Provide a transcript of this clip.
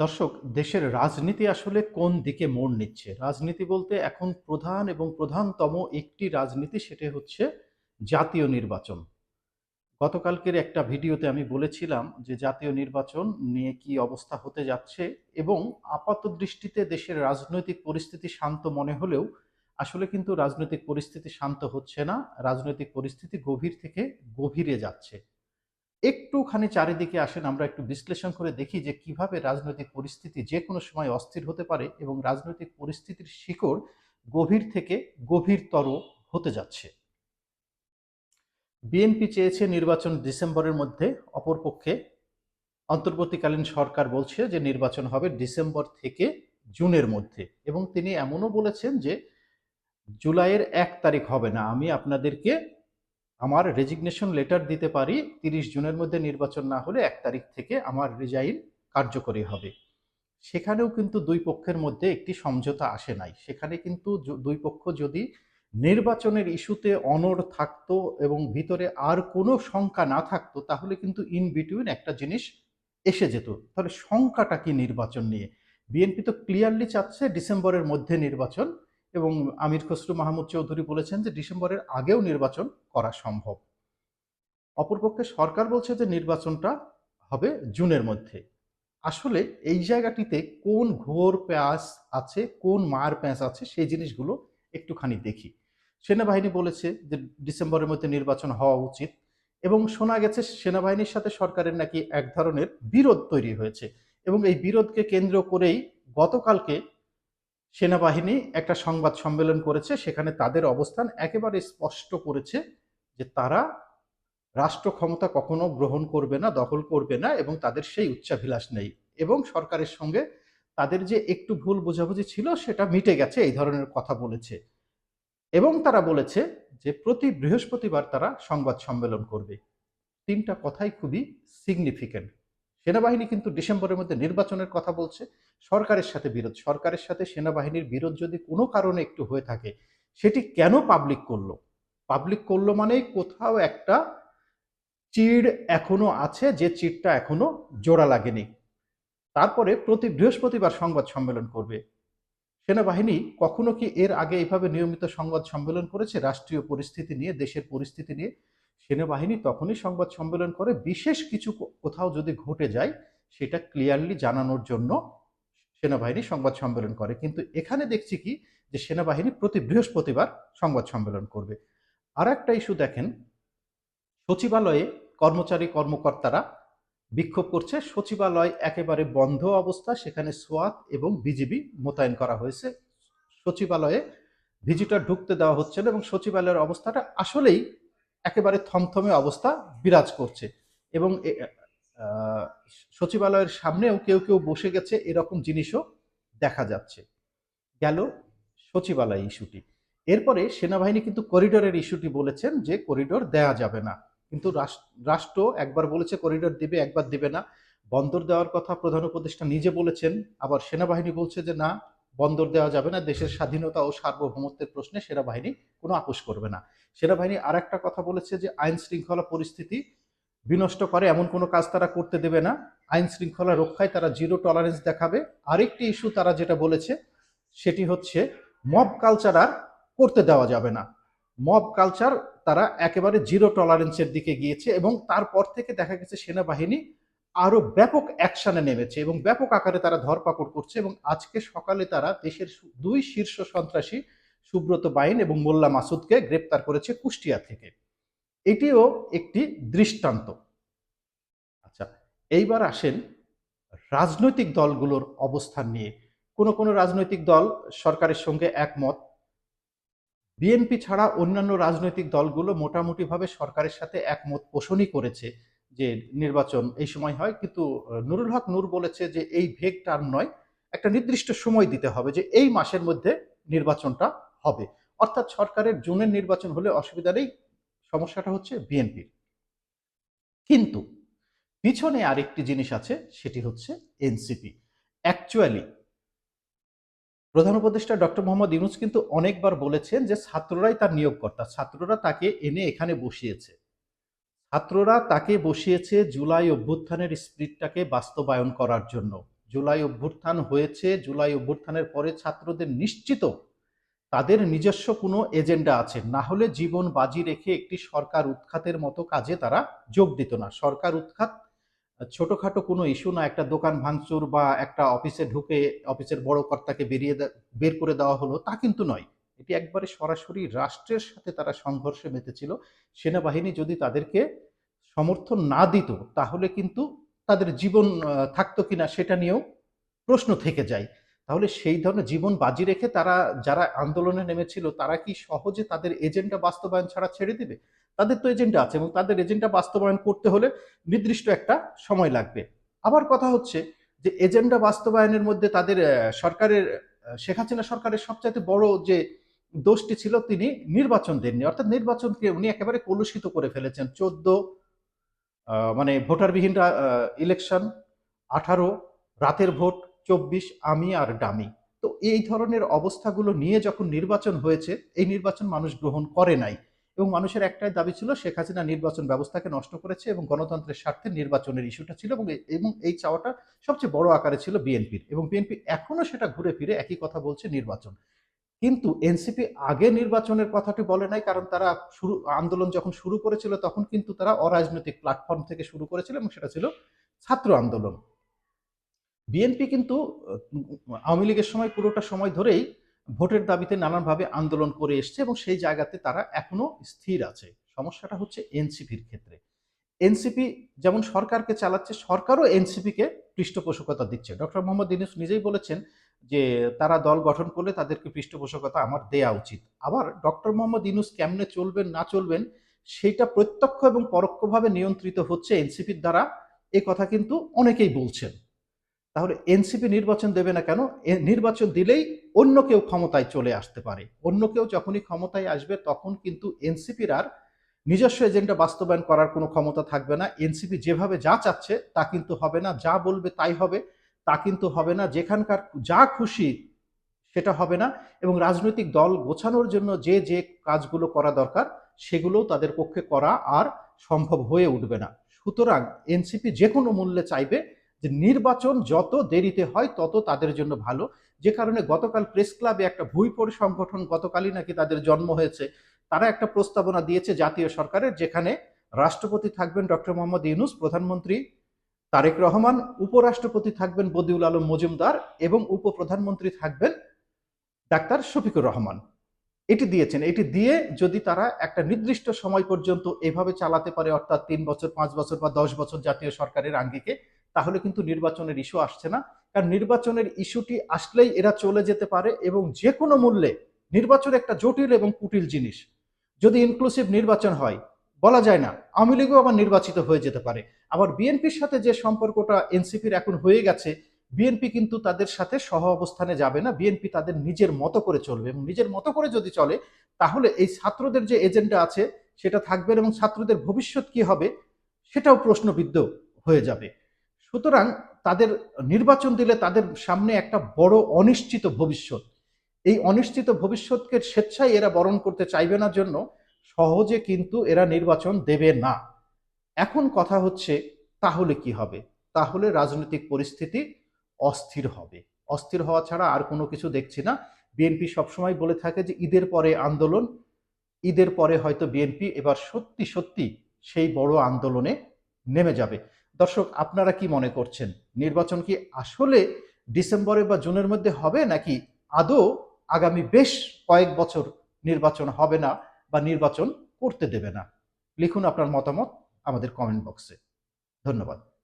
দর্শক, দেশের রাজনীতি আসলে কোন দিকে মোড় নিচ্ছে? রাজনীতি বলতে এখন প্রধান এবং প্রধানতম একটি রাজনীতি সেটা হচ্ছে জাতীয় নির্বাচন। গতকালকের একটা ভিডিওতে আমি বলেছিলাম যে জাতীয় নির্বাচন নিয়ে কি অবস্থা হতে যাচ্ছে এবং আপাত দৃষ্টিতে দেশের রাজনৈতিক পরিস্থিতি শান্ত মনে হলেও আসলে কিন্তু রাজনৈতিক পরিস্থিতি শান্ত হচ্ছে না। রাজনৈতিক পরিস্থিতি গভীর থেকে গভীরে যাচ্ছে। একটুখানি চারিদিকে আসেন, আমরা একটু বিশ্লেষণ করে দেখি যে কীভাবে রাজনৈতিক পরিস্থিতি যে কোনো সময় অস্থির হতে পারে এবং রাজনৈতিক পরিস্থিতির শিকড় গভীর থেকে গভীরতর হতে যাচ্ছে। বিএনপি চেয়েছে নির্বাচন ডিসেম্বরের মধ্যে, অপরপক্ষে অন্তর্বর্তীকালীন সরকার বলছে যে নির্বাচন হবে ডিসেম্বর থেকে জুনের মধ্যে এবং তিনি এমনও বলেছেন যে জুলাইয়ের এক তারিখ হবে না। আমি আপনাদেরকে আমার রেজিগনেশন লেটার দিতে পারি, তিরিশ জুনের মধ্যে নির্বাচন না হলে এক তারিখ থেকে আমার রিজাইন কার্যকরী হবে। সেখানেও কিন্তু দুই পক্ষের মধ্যে একটি সমঝোতা আসে নাই। সেখানে কিন্তু দুই পক্ষ যদি নির্বাচনের ইস্যুতে অনড় থাকতো এবং ভিতরে আর কোনো শঙ্কা না থাকতো, তাহলে কিন্তু ইন বিটুইন একটা জিনিস এসে যেত। তাহলে শঙ্কাটা কি নির্বাচন নিয়ে? বিএনপি তো ক্লিয়ারলি চাচ্ছে ডিসেম্বরের মধ্যে নির্বাচন। এবং আমির খসরু মাহমুদ চৌধুরী বলেছেন যে ডিসেম্বরের আগেও নির্বাচন করা সম্ভব। অপরপক্ষে সরকার বলছে যে নির্বাচনটা হবে জুনের মধ্যে। আসলে এই জায়গাটিতে কোন ঘোর প্যাঁচ আছে, কোন মার প্যাঁচ আছে, সেই জিনিসগুলো একটুখানি দেখি। সেনাবাহিনী বলেছে যে ডিসেম্বরের মধ্যে নির্বাচন হওয়া উচিত এবং শোনা গেছে সেনাবাহিনীর সাথে সরকারের নাকি এক ধরনের বিরোধ তৈরি হয়েছে এবং এই বিরোধকে কেন্দ্র করেই গতকালকে সেনাবাহিনী একটা সংবাদ সম্মেলন করেছে, সেখানে তাদের অবস্থান একেবারে স্পষ্ট করেছে যে তারা রাষ্ট্র ক্ষমতা কখনো গ্রহণ করবে না, দখল করবে না এবং তাদের সেই উচ্চাভিলাষ নেই এবং সরকারের সঙ্গে তাদের যে একটু ভুল বোঝাবুঝি ছিল সেটা মিটে গেছে, এই ধরনের কথা বলেছে। এবং তারা বলেছে যে প্রতি বৃহস্পতিবার তারা সংবাদ সম্মেলন করবে। তিনটা কথাই খুবই সিগনিফিক্যান্ট সেনাবাহিনী কিন্তু ডিসেম্বরের মধ্যে নির্বাচনের কথা বলছে। সরকারের সাথে বিরোধ, সরকারের সাথে সেনাবাহিনীর বিরোধ যদি কোনো কারণে একটু হয়ে থাকে, সেটি কেন পাবলিক করল? পাবলিক করল মানেই কোথাও একটা চিড় এখনও আছে, যে চিড়টা এখনও জোড়া লাগেনি। তারপরে প্রতি বৃহস্পতিবার সংবাদ সম্মেলন করবে। সেনাবাহিনী কখনো কি এর আগে এইভাবে নিয়মিত সংবাদ সম্মেলন করেছে? রাষ্ট্রীয় পরিস্থিতি নিয়ে, দেশের পরিস্থিতি নিয়ে সেনাবাহিনী তখনই সংবাদ সম্মেলন করে। বিশেষ কিছু কোথাও যদি ঘটে যায়, সেটা ক্লিয়ারলি জানানোর জন্য সেনাবাহিনী সংবাদ সম্মেলন করে। কিন্তু এখানে দেখছি কি, যে সেনাবাহিনী প্রতি বৃহস্পতিবার সংবাদ সম্মেলন করবে। আর একটা ইস্যু দেখেন, সচিবালয়ে কর্মচারী কর্মকর্তারা বিক্ষোভ করছে। সচিবালয় একেবারে বন্ধ অবস্থা, সেখানে সোয়াত এবং বিজিবি মোতায়েন করা হয়েছে। সচিবালয়ে ভিজিটর ঢুকতে দেওয়া হচ্ছে না এবং সচিবালয়ের অবস্থাটা আসলেই একেবারে থমথমে অবস্থা বিরাজ করছে। এবং সচিবালয়ের সামনেও কেউ কেউ বসে গেছে, এরকম জিনিসও দেখা যাচ্ছে। গেল সচিবালয় ইস্যুটি। এরপরে সেনাবাহিনী কিন্তু করিডোরের ইস্যুটি বলেছেন যে করিডোর দেয়া যাবে না। কিন্তু রাষ্ট্র একবার বলেছে করিডোর দিবে, একবার দিবে না। বন্দর দেওয়ার কথা প্রধান উপদেষ্টা নিজে বলেছেন, আবার সেনাবাহিনী বলছে যে না বন্দর দেওয়া যাবে না। দেশের স্বাধীনতা ও সার্বভৌমত্বের প্রশ্নে সেনাবাহিনী কোনো আপোষ করবে না। সেনাবাহিনী আর একটা কথা বলেছে যে, আইন শৃঙ্খলা পরিস্থিতি বিনষ্ট করে, এমন কোনো কাজ তারা করতে দেবে না। আইন শৃঙ্খলা রক্ষায় তারা জিরো টলারেন্স দেখাবে। আরেকটি ইস্যু তারা যেটা বলেছে, সেটি হচ্ছে মব কালচার আর করতে দেওয়া যাবে না। মব কালচার তারা একেবারে জিরো টলারেন্সের দিকে গিয়েছে এবং তারপর থেকে দেখা গেছে সেনাবাহিনী আরও ব্যাপক অ্যাকশনে নেমেছে এবং ব্যাপক আকারে তারা ধরপাকড় করছে এবং আজকে সকালে তারা দেশের দুই শীর্ষ সন্ত্রাসী সুব্রত বাইন এবং মোল্লা মাসুদকে গ্রেপ্তার করেছে কুষ্টিয়া থেকে। এটিও একটি দৃষ্টান্ত। আচ্ছা এইবার আসেন রাজনৈতিক দলগুলোর অবস্থান নিয়ে। কোনো কোনো রাজনৈতিক দল সরকারের সঙ্গে একমত। বিএনপি ছাড়া অন্যান্য রাজনৈতিক দলগুলো মোটামুটিভাবে সরকারের সাথে একমত পোষণই করেছে। যে নির্বাচন এই সময় হয়, কিন্তু নুরুল হক নূর বলেছে যে এই ভেগ টার্ম নয়, একটা নির্দিষ্ট সময় দিতে হবে যে এই মাসের মধ্যে নির্বাচনটা হবে। অর্থাৎ সরকারের জুনের নির্বাচন হলে অসুবিধা নেই, সমস্যাটা হচ্ছে বিএনপির। কিন্তু, পিছনে আরেকটি জিনিস আছে, সেটি হচ্ছে এনসিপি। অ্যাকচুয়ালি, প্রধান উপদেষ্টা ডক্টর মোহাম্মদ ইউনুস কিন্তু অনেকবার বলেছেন যে ছাত্ররাই তার নিয়োগকর্তা, ছাত্ররা তাকে এনে এখানে বসিয়েছে। ছাত্ররা তাকে বসিয়েছে জুলাই অভ্যুত্থানের স্পিরিটটাকে বাস্তবায়ন করার জন্য। জুলাই অভ্যুত্থান হয়েছে, জুলাই অভ্যুত্থানের পরে ছাত্রদের নিশ্চিত তাদের নিজস্ব কোনো এজেন্ডা আছে। না হলে জীবন বাজি রেখে একটি সরকার উৎখাতের মতো কাজে তারা যোগ দিত না। সরকার উৎখাত, ছোটখাটো কোনো ইস্যু না, একটা দোকান ভাঙচুর বা একটা অফিসে ঢুকে অফিসের বড় কর্তাকে বেরিয়ে বের করে দেওয়া হলো, তা কিন্তু নয়। এটি একবারে সরাসরি রাষ্ট্রের সাথে তারা সংঘর্ষে মেতেছিল। সেনাবাহিনী যদি তাদেরকে সমর্থন না দিত, তাহলে কিন্তু তাদের জীবন থাকতো কিনা সেটা নিয়েও প্রশ্ন থেকে যায়। তাহলে সেই ধরনের জীবন বাজি রেখে তারা, যারা আন্দোলনে নেমেছিল, তারা কি সহজে তাদের এজেন্ডা বাস্তবায়ন ছাড়া ছেড়ে দিবে? তাদের তো এজেন্ডা আছে এবং তাদের এজেন্ডা বাস্তবায়ন করতে হলে নির্দিষ্ট একটা সময় লাগবে। আবার কথা হচ্ছে যে, এজেন্ডা বাস্তবায়নের মধ্যে তাদের সরকারের শেখ হাসিনা সরকারের সবচাইতে বড় যে দোষটি ছিল তিনি নির্বাচন দেননি। অর্থাৎ নির্বাচনকে উনি একেবারে কলুষিত করে ফেলেছেন। চোদ্দ মানে ভোটারবিহীন ইলেকশন আঠারো, রাতের ভোট, চব্বিশ, আমি আর ডামি। তো এই ধরনের অবস্থাগুলো নিয়ে যখন নির্বাচন হয়েছে, এই নির্বাচন মানুষ গ্রহণ করে নাই। এবং মানুষের একটাই দাবি ছিল, শেখ হাসিনা নির্বাচন ব্যবস্থাকে নষ্ট করেছে এবং গণতন্ত্রের স্বার্থে নির্বাচনের ইস্যুটা ছিল এবং এবং এই চাওয়াটা সবচেয়ে বড় আকারে ছিল বিএনপির। এবং বিএনপি এখনও সেটা ঘুরে ফিরে একই কথা বলছে, নির্বাচন। কিন্তু এনসিপি আগে নির্বাচনের কথাটি বলে নাই, কারণ তারা শুরু, আন্দোলন যখন শুরু করেছিল তখন কিন্তু তারা অরাজনৈতিক প্ল্যাটফর্ম থেকে শুরু করেছিল এবং সেটা ছিল ছাত্র আন্দোলন। বিএনপি কিন্তু, আওয়ামী লীগের সময় পুরোটা সময় ধরেই ভোটের দাবিতে নানানভাবে আন্দোলন করে এসছে এবং সেই জায়গাতে তারা এখনও স্থির আছে। সমস্যাটা হচ্ছে এনসিপির ক্ষেত্রে। এনসিপি যেমন সরকারকে চালাচ্ছে, সরকারও এনসিপিকে পৃষ্ঠপোষকতা দিচ্ছে। ডক্টর মোহাম্মদ ইউনুস নিজেই বলেছেন যে তারা দল গঠন করলে তাদেরকে পৃষ্ঠপোষকতা আমার দেয়া উচিত। আবার ডক্টর মোহাম্মদ ইউনুস কেমনে চলবেন, না চলবেন সেইটা প্রত্যক্ষ এবং পরোক্ষভাবে নিয়ন্ত্রিত হচ্ছে এনসিপির দ্বারা, এ কথা কিন্তু অনেকেই বলছেন। তাহলে এনসিপি নির্বাচন দেবে না কেন? নির্বাচন দিলেই অন্য কেউ ক্ষমতায় চলে আসতে পারে। অন্য কেউ যখনই ক্ষমতায় আসবে, তখন কিন্তু এনসিপির আর নিজস্ব এজেন্ডা বাস্তবায়ন করার কোনো ক্ষমতা থাকবে না। এনসিপি যেভাবে যা চাচ্ছে তা কিন্তু হবে না, যা বলবে তাই হবে। তা কিন্তু হবে না। যেখানকার যা খুশি সেটা হবে না এবং রাজনৈতিক দল গোছানোর জন্য যে যে কাজগুলো করা দরকার সেগুলোও তাদের পক্ষে করা আর সম্ভব হয়ে উঠবে না। সুতরাং এনসিপি যে কোনো মূল্যে চাইবে যে নির্বাচন যত দেরিতে হয় তত তাদের জন্য ভালো। যে কারণে গতকাল প্রেস ক্লাবে একটা ভুইপড় সংগঠন গতকালই নাকি তাদের জন্ম হয়েছে। তারা একটা প্রস্তাবনা দিয়েছে জাতীয় সরকারের যেখানে রাষ্ট্রপতি থাকবেন ডক্টর মোহাম্মদ ইউনুস, প্রধানমন্ত্রী তারেক রহমান উপরাষ্ট্রপতি থাকবেন বদিউল আলম মজুমদার এবং উপপ্রধানমন্ত্রী থাকবেন ডাক্তার শফিকুর রহমান। এটি দিয়েছেন, এটি দিয়ে যদি তারা একটা নির্দিষ্ট সময় পর্যন্ত এভাবে চালাতে পারে, অর্থাৎ তিন বছর, পাঁচ বছর বা দশ বছর জাতীয় সরকারের আঙ্গিকে, তাহলে কিন্তু নির্বাচনের ইস্যু আসছে না। কারণ নির্বাচনের ইস্যুটি আসলেই এরা চলে যেতে পারে এবং যে কোনো মূল্যে নির্বাচন একটা জটিল এবং কুটিল জিনিস। যদি ইনক্লুসিভ নির্বাচন হয় বলা যায় না। আওয়ামী লীগও আবার নির্বাচিত হয়ে যেতে পারে। আবার বিএনপির সাথে যে সম্পর্কটা এনসিপির এখন হয়ে গেছে, বিএনপি কিন্তু তাদের সাথে সহ অবস্থানে যাবে না। বিএনপি তাদের নিজের মতো করে চলবে এবং নিজের মতো করে যদি চলে, তাহলে এই ছাত্রদের যে এজেন্ডা আছে, সেটা থাকবে এবং ছাত্রদের ভবিষ্যৎ কি হবে, সেটাও প্রশ্নবিদ্ধ হয়ে যাবে। সুতরাং তাদের নির্বাচন দিলে তাদের সামনে একটা বড় অনিশ্চিত ভবিষ্যৎ। এই অনিশ্চিত ভবিষ্যৎকে স্বেচ্ছায় এরা বরণ করতে চাইবে না জন্য সহজে কিন্তু এরা নির্বাচন দেবে না। এখন কথা হচ্ছে, তাহলে কি হবে? তাহলে রাজনৈতিক পরিস্থিতি অস্থির হবে। অস্থির হওয়া ছাড়া আর কোনো কিছু দেখছি না। বিএনপি সবসময় বলে থাকে যে, ঈদের পরে আন্দোলন, ঈদের পরে হয়তো বিএনপি এবার সত্যি সত্যি সেই বড় আন্দোলনে নেমে যাবে। দর্শক, আপনারা কি মনে করছেন? নির্বাচন কি আসলে ডিসেম্বরে বা জুনের মধ্যে হবে নাকি আদৌ আগামী বেশ কয়েক বছর নির্বাচন হবে না? বা নির্বাচন করতে দেবে না। লিখুন আপনার মতামত আমাদের কমেন্ট বক্সে ধন্যবাদ।